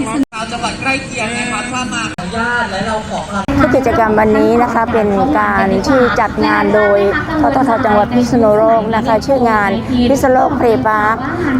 พิษณุชาวจังหวัดใกล้เคียงนะครับถ้ามาขออนุญาตและเราขอความ กกิจกรรมวันนี้นะคะเป็นการที่จัดงานโดยทททจังหวัดพิษณุโลกนะคะชื่องานพิษณุโลกเพลย์พาร์ค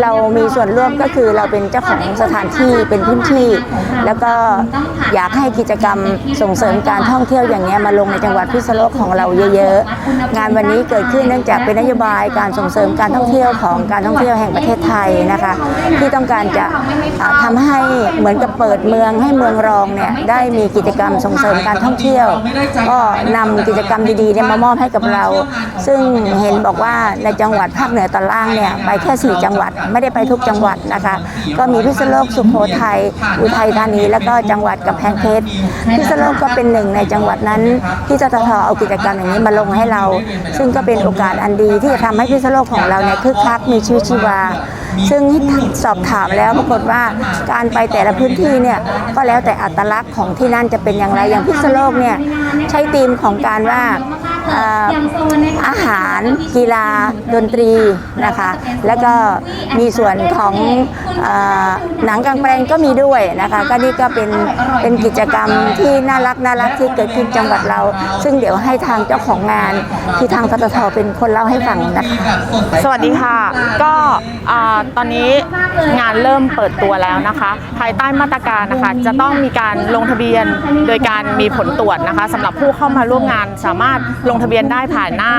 เรามีส่วนร่วมก็คือเราเป็นเจ้าของสถานที่เป็นพื้นที่ แล้วก็อยากให้กิจกรรมส่งเสริมการท่องเที่ยวอย่างนี้ยมาลงในจังหวัดพิษณุโลกของเราเยอะๆ งานวันนี้เกิดขึ้นเนื่องจากเป็นนโยบายการส่งเสริมการท่องเที่ยวของการท่องเที่ยวแห่งประเทศไทยนะคะที่ต้องการจะอ่าทำให้เหมือนกับเปิดเมืองให้เมืองรองเนี่ยได้มีกิจกรรมส่งเสริมการท่องท่องเที่ยว ก็นำกิจกรรมดีๆเนี่ยมามอบให้กับเรา ซึ่งเห็นบอกว่าในจังหวัดภาคเหนือตอนล่างเนี่ยไปแค่ 4 จังหวัดไม่ได้ไปทุกจังหวัดนะคะ ก็มีพิษณุโลกสุโขทัยอุทัยธานี แล้วก็จังหวัดกำแพงเพชรพิษณุโลกก็เป็นหนึ่งในจังหวัดนั้น ที่จตทเอากิจกรรมอย่างนี้มาลงให้เรา ซึ่งก็เป็นโอกาสอันดีที่จะทำให้พิษณุโลกของเราเนี่ยคึกคักมีชีวิตชีวา ซึ่งสอบถามแล้วปรากฏว่าการไปแต่ละพื้นที่เนี่ยก็แล้วแต่อัตลักษณ์ของที่นั่นจะเป็นอย่างไรอย่างพิษณุโลกเนี่ยใช้ธีมของการว่า อาหารกีฬาดนตรีนะคะ แล้วก็มีส่วนของหนังกลางแปลงก็มีด้วยนะคะ ก็นี่ก็เป็นเป็นกิจกรรมที่น่ารักน่ารักที่เกิดขึ้นจังหวัดเรา ซึ่งเดี๋ยวให้ทางเจ้าของงานที่ทางทททเป็นคนเล่าให้ฟังนะคะ สวัสดีค่ะ ก็ตอนนี้งานเริ่มเปิดตัวแล้วนะคะ ภายใต้มาตรการนะคะจะต้องมีการลงทะเบียนโดยการมีผลตรวจนะคะสำหรับผู้เข้ามาร่วมงานสามารถลงทะเบียนได้ผ่านหน้า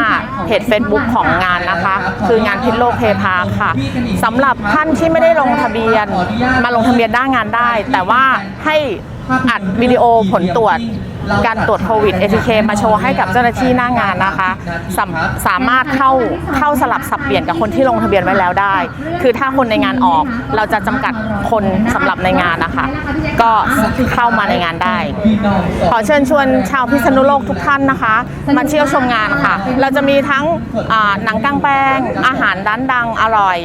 เพจ Facebook ของงานนะคะ คืองานพิษโลกเพพาร์คค่ะสำหรับท่านที่ไม่ได้ลงทะเบียน มาลงทะเบียนหน้างานได้ แต่ว่าให้อัดวิดีโอผลตรวจ การตรวจโควิด ATK มาโชว์ให้กับเจ้าหน้าที่หน้างานนะคะสามสามารถเข้าเข้าสลับสับเปลี่ยนกับคนที่ลงทะเบียนไว้แล้วได้ คือถ้าคนในงานออกเราจะจำกัดคนสำหรับในงานนะคะ ก็เข้ามาในงานได้ ขอเชิญชวนชาวพิษณุโลกทุกท่านนะคะ มาเที่ยวชมงานค่ะ เราจะมีทั้งหนังกางแปลงอาหารร้านดังอร่อย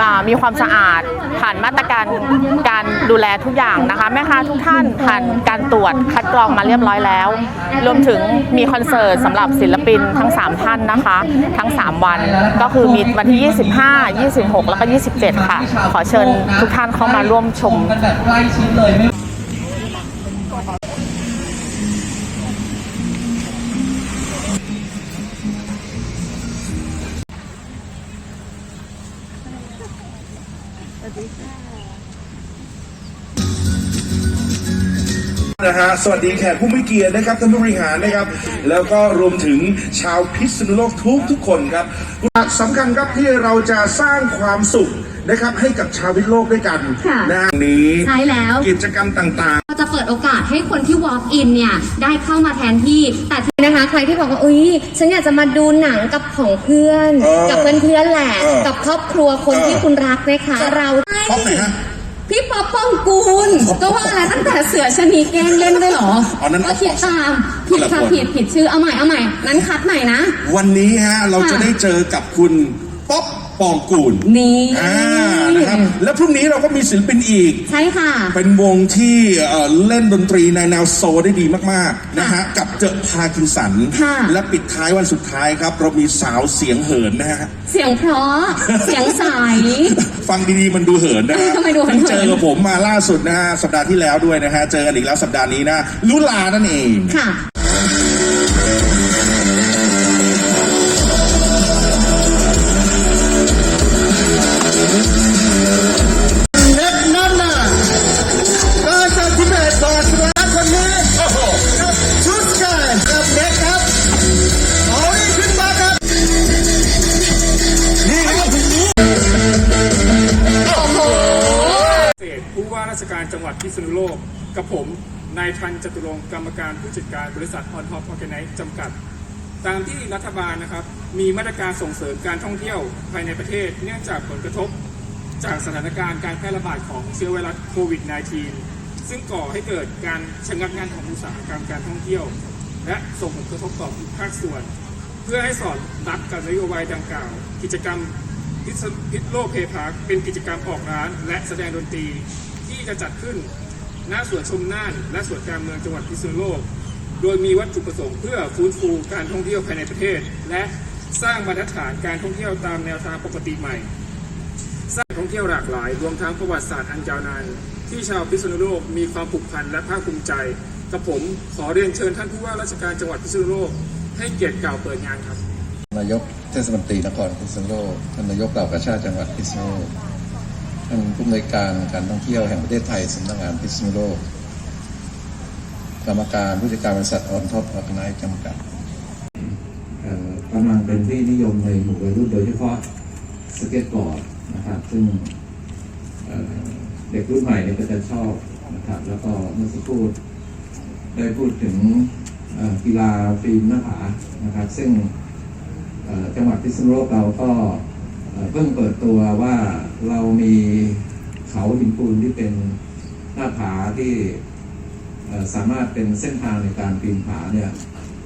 อมีความสะอาดผ่านมาตรการการดูแลทุกอย่างนะคะแม่ค้าทุกท่านผ่านการตรวจคัดกรองมาเรียบร้อยแล้ว รวมถึงมีคอนเสิร์ตสำหรับศิลปินทั้ง 3 ท่านนะคะ ทั้ง 3 วันก็คือมีวันที่ 25 26 แล้วก็ 27 ค่ะ ขอเชิญทุกท่านเข้ามาร่วมชม นแบบใกล้ชิดเลยไม่นะฮะสวัสดีแขกผู้มีเกียรตินะครับท่านผู้บริหารนะครับ แล้วก็รวมถึงชาวพิษณุโลกทุกทุกคนครับสำคัญครับที่เราจะสร้างความสุขนะครับให้กับชาวพิษณุโลกด้วยกันค่ะนะฮะนี้ใช่แล้ว กิจกรรมต่าง ๆ เราจะเปิดโอกาสให้คนที่ walk in เนี่ย ได้เข้ามาแทนที่ แต่ที่นะคะ ใครที่บอกว่า อุ้ยฉันอยากจะมาดูหนังกับของเพื่อน เออกับเพื่อนๆแหละ เออกับครอบครัวคนเออ ที่คุณรักนะคะเรา ป๊อปไหนฮะ พี่ป๊อปปองกูลก็ว่าแล้วตั้งแต่เสือชะนีแกล้งเล่นด้วยเหรออ๋อนั่นก็คิดตามผิดค่ะคนละคนผิดผิดชื่อเอาใหม่เอาใหม่นั้นคัดใหม่นะ วันนี้ฮะเราจะค่ะได้เจอกับคุณป๊อป ปองกูลนี่อ่านะครับแล้วพรุ่งนี้เราก็มีศิลปินอีก ใช่ค่ะ เป็นวงที่เอ่อเล่นดนตรีในแนวโซลได้ดีมากๆนะฮะกับเจอพาคินสัน ค่ะ และปิดท้ายวันสุดท้ายครับ เรามีสาวเสียงเหินนะฮะ เสียงเพราะ เสียงใส ฟังดีๆมันดูเหินนะฮะทำไมดูเหินเพิ่งเจอกับผมมาล่าสุดนะฮะสัปดาห์ที่แล้วด้วยนะฮะเจอกันอีกแล้วสัปดาห์นี้นะลุลานั่นเอง ค่ะ กับผม นายทันจตุรงค์กรรมการผู้จัดการบริษัทออนท็อปออร์แกไนซ์จำกัด ตามที่รัฐบาลนะครับ มีมาตรการส่งเสริมการท่องเที่ยวภายในประเทศ เนื่องจากผลกระทบ จากสถานการณ์การแพร่ระบาดของเชื้อไวรัสโควิด -19 ซึ่งก่อให้เกิดการชะงักงานของอุตสาหกรรมการท่องเที่ยว และส่งผลกระทบต่อทุกภาคส่วน เพื่อให้สอดรับกับนโยบายดังกล่าว กิจกรรมพิษพิษโลกเพพาร์คเป็นกิจกรรมออกร้าน และแสดงดนตรีที่จะจัดขึ้น ณสวนชมน่านและสวนการเมืองจังหวัดพิษณุโลก โดยมีวัตถุประสงค์เพื่อฟื้นฟูการท่องเที่ยวภายในประเทศ และสร้างมาตรฐานการท่องเที่ยวตามแนวทางปกติใหม่ สร้างท่องเที่ยวหลากหลาย รวมทั้งประวัติศาสตร์อันยาวนานที่ชาวพิษณุโลกมีความผูกพันและภาคภูมิใจกับผมขอเรียนเชิญท่านผู้ว่าราชการจังหวัดพิษณุโลก ให้เกียรติกล่าวเปิดงานครับ นายกเทศมนตรีนครพิษณุโลกท่านนายกเหล่ากาชาติจังหวัดพิษณุโลก ท่านผู้อำนวยการการท่องเที่ยวแห่งประเทศไทยสำนักงานพิษณุโลก กรรมการผู้จัดการบริษัทออนท็อปออร์แกไนซ์จำกัดกำลังเป็นที่นิยมในหมู่วัยรุ่นโดยเฉพาะสเก็ตบอร์ดนะครับซึ่งเด็กรุ่นใหม่เนี่ยก็จะชอบนะครับแล้วก็เมื่อสักครู่ได้พูดถึงกีฬาฟิล์มหน้าผานะครับ ซึ่งเอ่อจังหวัดพิษณุโลกเราก็ เพิ่งเปิดตัวว่าเรามีเขาหินปูนที่เป็นหน้าผาที่สามารถเป็นเส้นทางในการปีนผาเนี่ย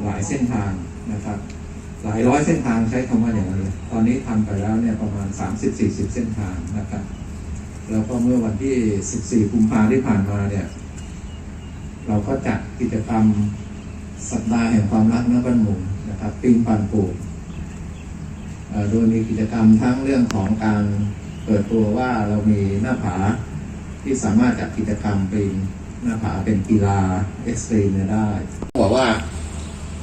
หลายเส้นทางนะครับ หลายร้อยเส้นทางใช้คำว่าอย่างนั้ตอนนี้ทำไปแล้วเนี่ยประมาณ 30-40 เส้นทางนะครับแล้วก็เมื่อวันที่ 14 กุมภาที่ผ่านมาเนี่ย เราก็จัดกิจกรรมสัปดาห์แห่งความรักนบ้านหมุงนะครับปิงปันปลูก โดยมีกิจกรรมทั้งเรื่องของการเปิดตัวว่าเรามีหน้าผาที่สามารถจัดกิจกรรมเปีนหน้าผาเป็นกีฬาเอ็กซ์ตรีมเนได้บอกว่า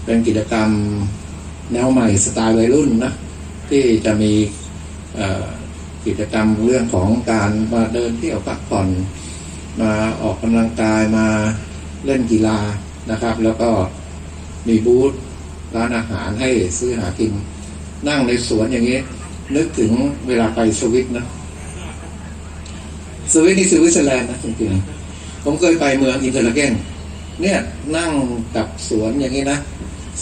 เป็นกิจกรรมแนวใหม่สไตล์วัยรุ่นนะที่จะมีกิจกรรมเรื่องของการมาเดินเที่ยวพักผ่อน มาออกกำลังกายมาเล่นกีฬานะครับ แล้วก็มีบูธร้านอาหารให้ซื้อหากิน นั่งในสวนอย่างนี้ นึกถึงเวลาไปสวิตนะสวิตนี่สวิตเซอร์แลนด์นะจริงๆผมเคยไปเมืองอินเตอร์ลาเกนเนี่ยนั่งกับสวนอย่างนี้นะ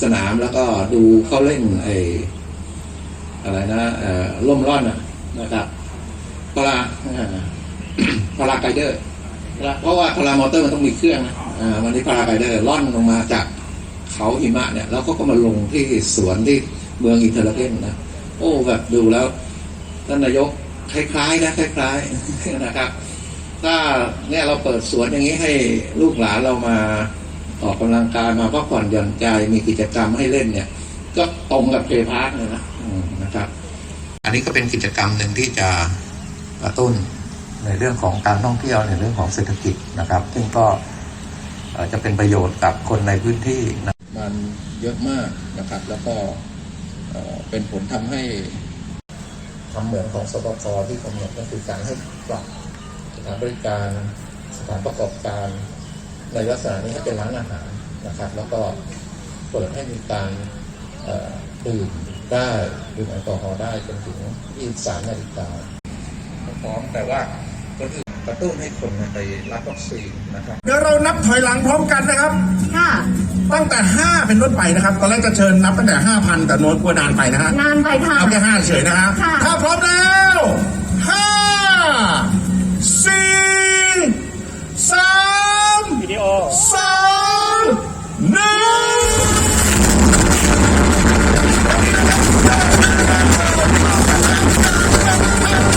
สนามแล้วก็ดูเขาเล่นไออะไรนะเอ่อล่มร่อนอะนะครับพาราพาราไกเดอร์เพราะว่าพารามอเตอร์มันต้องมีเครื่องนะอ่าวันนี้พาราไกเดอร์ล่อนลงมาจากเขาหิมะเนี่ยแล้วเขาก็มาลงที่สวนที่ เมืองอินเทอร์ลาเกนนะโอ้แบบดูแล้วท่านนายกคล้ายๆนะคล้ายๆนะครับ ถ้าเนี่ยเราเปิดสวนอย่างนี้ให้ลูกหลานเรามาออกกำลังกายมาพักผ่อนหย่อนใจมีกิจกรรมให้เล่นเนี่ย ก็ตรงกับเพลย์พาร์คเลยนะอืมนะครับ อันนี้ก็เป็นกิจกรรมหนึ่งที่จะกระตุ้นในเรื่องของการท่องเที่ยวในเรื่องของเศรษฐกิจนะครับ ซึ่งก็เอ่อจะเป็นประโยชน์กับคนในพื้นที่นะมันเยอะมากนะครับ แล้วก็ เป็นผลทำให้ทำเหมือนของสปกที่กำหนดก็คือการให้ปรับสถานบริการสถานประกอบการในลักษณะนี้ให้เป็นร้านอาหารนะครับ แล้วก็เปิดให้มีการดื่มได้ดื่มแอลกอฮอล์ได้จนถึง23นาฬิกาพร้อมแต่ว่า กระตุ้นให้คนไปรับวัคซีนนะครับเดี๋ยวเรานับถอยหลังพร้อมกันนะครับค่ะตั้งแต่ 5 เป็นต้นไปนะครับ ตอนแรกจะเชิญนับตั้งแต่ 5,000 แต่โน้ตกลัวนานไปนะฮะนานไปค่ะเอาแค่5เฉยนะฮะค่ะ ถ้าพร้อมแล้ว 5 4 วิดีโอ 3 2 1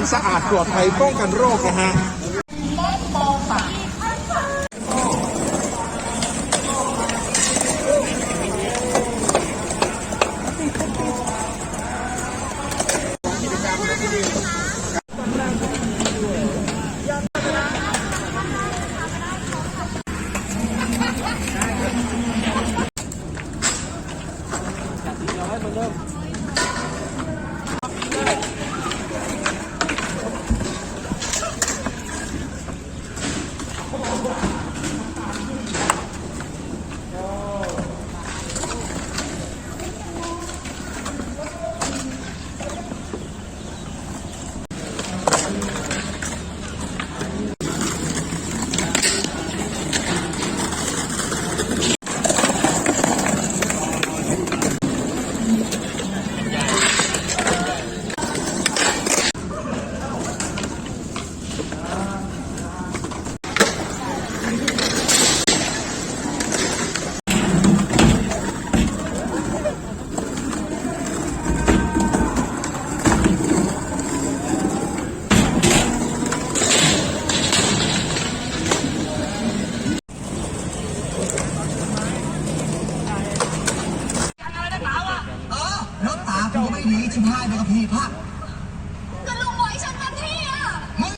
ารสะอาดปลอดภัยป้องกันโรคนะฮะเริ่ม